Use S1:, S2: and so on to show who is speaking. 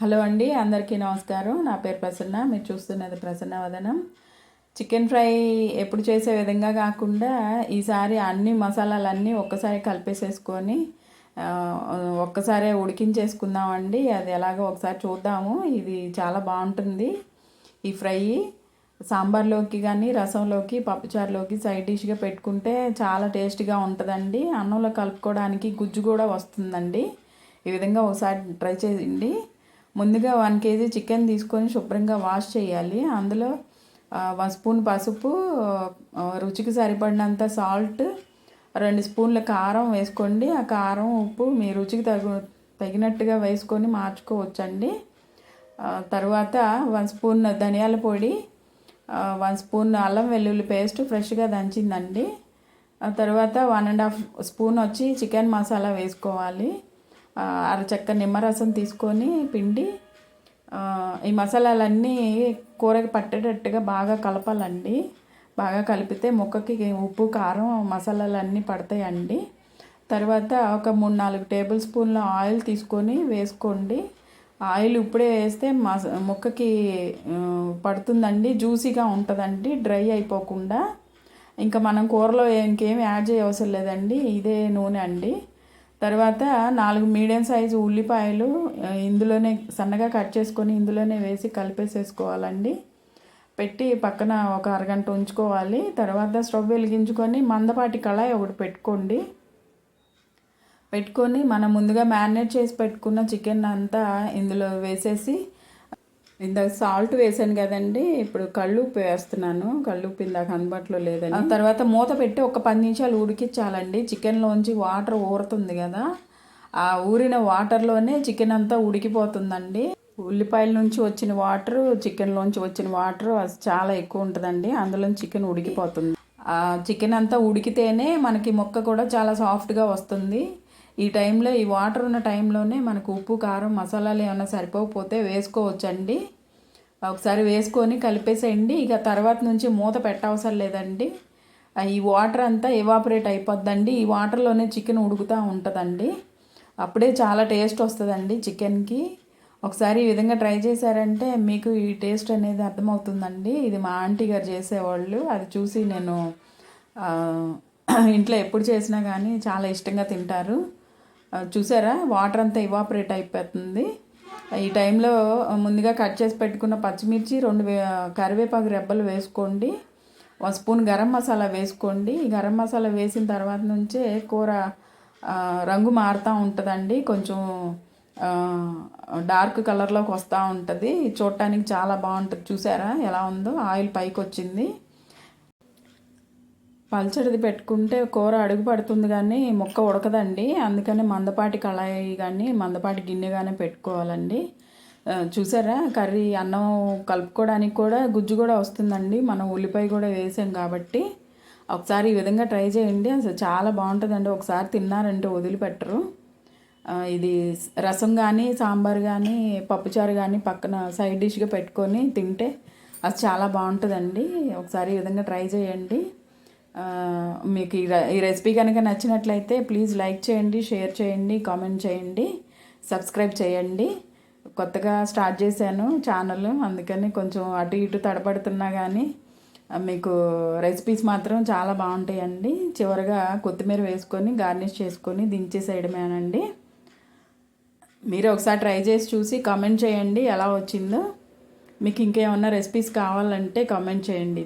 S1: Hello అండి అందరికీ నమస్కారం. నా పేరు ప్రసన్న మీరు చూస్తున్నది ప్రసన్న వదనం. చికెన్ ఫ్రై ఎప్పుడు చేసే విధంగా కాకుండా ఈసారి అన్ని మసాలాలన్నీ ఒక్కసారి కలిపేసేసుకొని ఒక్కసారే ఉడికించేసుకుందామండి. అది ఎలాగో ఒకసారి చూద్దాము. ఇది చాలా బాగుంటుంది. ఈ ఫ్రై సాంబార్లోకి కానీ రసంలోకి పప్పుచారులోకి సైడ్ డిష్గా పెట్టుకుంటే చాలా టేస్ట్గా ఉంటుందండి. అన్నంలో కలుపుకోవడానికి గుజ్జు కూడా వస్తుందండి. ఈ విధంగా ఒకసారి ట్రై చేయండి. ముందుగా వన్ కేజీ చికెన్ తీసుకొని శుభ్రంగా వాష్ చేయాలి. అందులో వన్ స్పూన్ పసుపు రుచికి సరిపడినంత సాల్ట్ రెండు స్పూన్ల కారం వేసుకోండి. ఆ కారం ఉప్పు మీ రుచికి తగు తగినట్టుగా వేసుకొని మార్చుకోవచ్చండి. తర్వాత వన్ స్పూన్ ధనియాల పొడి వన్ స్పూన్ అల్లం వెల్లుల్లి పేస్ట్ ఫ్రెష్గా దంచిందండి. తర్వాత వన్ అండ్ హాఫ్ స్పూన్ వచ్చి చికెన్ మసాలా వేసుకోవాలి. అరచక్క నిమ్మరసం తీసుకొని పిండి ఈ మసాలాలన్నీ కూరకి పట్టేటట్టుగా బాగా కలపాలండి. బాగా కలిపితే ముక్కకి ఉప్పు కారం మసాలాలన్నీ పడతాయండి. తర్వాత ఒక మూడు నాలుగు టేబుల్ స్పూన్ల ఆయిల్ తీసుకొని వేసుకోండి. ఆయిల్ ఇప్పుడే వేస్తే మస ముక్కకి పడుతుందండి జ్యూసీగా ఉంటుందండి డ్రై అయిపోకుండా. ఇంకా మనం కూరలో ఇంకేమి యాడ్ చేయవసరం లేదండి ఇదే నూనె అండి. తర్వాత నాలుగు మీడియం సైజు ఉల్లిపాయలు ఇందులోనే సన్నగా కట్ చేసుకొని ఇందులోనే వేసి కలిపేసేసుకోవాలండి. పెట్టి పక్కన ఒక అరగంట ఉంచుకోవాలి. తర్వాత స్టవ్ వెలిగించుకొని మందపాటి కళాయి ఒకటి పెట్టుకోండి. పెట్టుకొని మనం ముందుగా మ్యారినేట్ చేసి పెట్టుకున్న చికెన్ అంతా ఇందులో వేసేసి ఇందాక సాల్ట్ వేసాను కదండి ఇప్పుడు కళ్ళుప్పు వేస్తున్నాను. కళ్ళుప్పు ఇందాక అందుబాటులో లేదని. తర్వాత మూత పెట్టి ఒక పది నిమిషాలు ఉడికించాలండి. చికెన్లోంచి వాటర్ ఊరుతుంది కదా ఆ ఊరిన వాటర్లోనే చికెన్ అంతా ఉడికిపోతుందండి. ఉల్లిపాయల నుంచి వచ్చిన వాటర్ చికెన్లోంచి వచ్చిన వాటర్ అది చాలా ఎక్కువ ఉంటుందండి. అందులో చికెన్ ఉడికిపోతుంది. ఆ చికెన్ అంతా ఉడికితేనే మనకి మొక్క కూడా చాలా సాఫ్ట్గా వస్తుంది. ఈ టైంలో ఈ వాటర్ ఉన్న టైంలోనే మనకు ఉప్పు కారం మసాలాలు ఏమైనా సరిపోకపోతే వేసుకోవచ్చండి. ఒకసారి వేసుకొని కలిపేసేయండి. ఇక తర్వాత నుంచి మూత పెట్టవసరం లేదండి. ఈ వాటర్ అంతా ఎవాపరేట్ అయిపోద్దండి. ఈ వాటర్లోనే చికెన్ ఉడుకుతూ ఉంటుందండి. అప్పుడే చాలా టేస్ట్ వస్తుందండి చికెన్కి. ఒకసారి ఈ విధంగా ట్రై చేశారంటే మీకు ఈ టేస్ట్ అనేది అర్థమవుతుందండి. ఇది మా ఆంటీ గారు చేసేవాళ్ళు. అది చూసి నేను ఇంట్లో ఎప్పుడు చేసినా కానీ చాలా ఇష్టంగా తింటారు. చూసారా? వాటర్ అంతా ఇవాపరేట్ అయిపోతుంది. ఈ టైంలో ముందుగా కట్ చేసి పెట్టుకున్న పచ్చిమిర్చి రెండు కరివేపాకు రెబ్బలు వేసుకోండి. ఒక స్పూన్ గరం మసాలా వేసుకోండి. గరం మసాలా వేసిన తర్వాత నుంచే కూర రంగు మారుతూ ఉంటుందండి. కొంచెం డార్క్ కలర్లోకి వస్తూ ఉంటుంది. చూడటానికి చాలా బాగుంటుంది. చూసారా? ఎలా ఉందో? ఆయిల్ పైకి వచ్చింది పల్చడిది పెట్టుకుంటే కూర అడుగు పడుతుంది కానీ ముక్క ఉడకదండి. అందుకని మందపాటి కళాయి కానీ మందపాటి గిన్నె కానీ పెట్టుకోవాలండి. చూసారా? కర్రీ అన్నం కలుపుకోవడానికి కూడా గుజ్జు కూడా వస్తుందండి. మనం ఉల్లిపాయ కూడా వేసాం కాబట్టి. ఒకసారి ఈ విధంగా ట్రై చేయండి. అసలు చాలా బాగుంటుందండి. ఒకసారి తిన్నారంటే వదిలిపెట్టరు. ఇది రసం కానీ సాంబార్ కానీ పప్పుచారు కానీ పక్కన సైడ్ డిష్గా పెట్టుకొని తింటే అది చాలా బాగుంటుందండి. ఒకసారి ఈ విధంగా ట్రై చేయండి. మీకు ఈ రెసిపీ కనుక నచ్చినట్లయితే ప్లీజ్ లైక్ చేయండి షేర్ చేయండి కామెంట్ చేయండి సబ్స్క్రైబ్ చేయండి. కొత్తగా స్టార్ట్ చేశాను ఛానల్ అందుకని కొంచెం అటు ఇటు తడబడుతున్నా కానీ మీకు రెసిపీస్ మాత్రం చాలా బాగుంటాయండి. చివరిగా కొత్తిమీర వేసుకొని గార్నిష్ చేసుకొని దించేసేయడమేనండి మీరు ఒకసారి ట్రై చేసి చూసి కామెంట్ చేయండి ఎలా వచ్చిందో. మీకు ఇంకేమన్నా రెసిపీస్ కావాలంటే కామెంట్ చేయండి.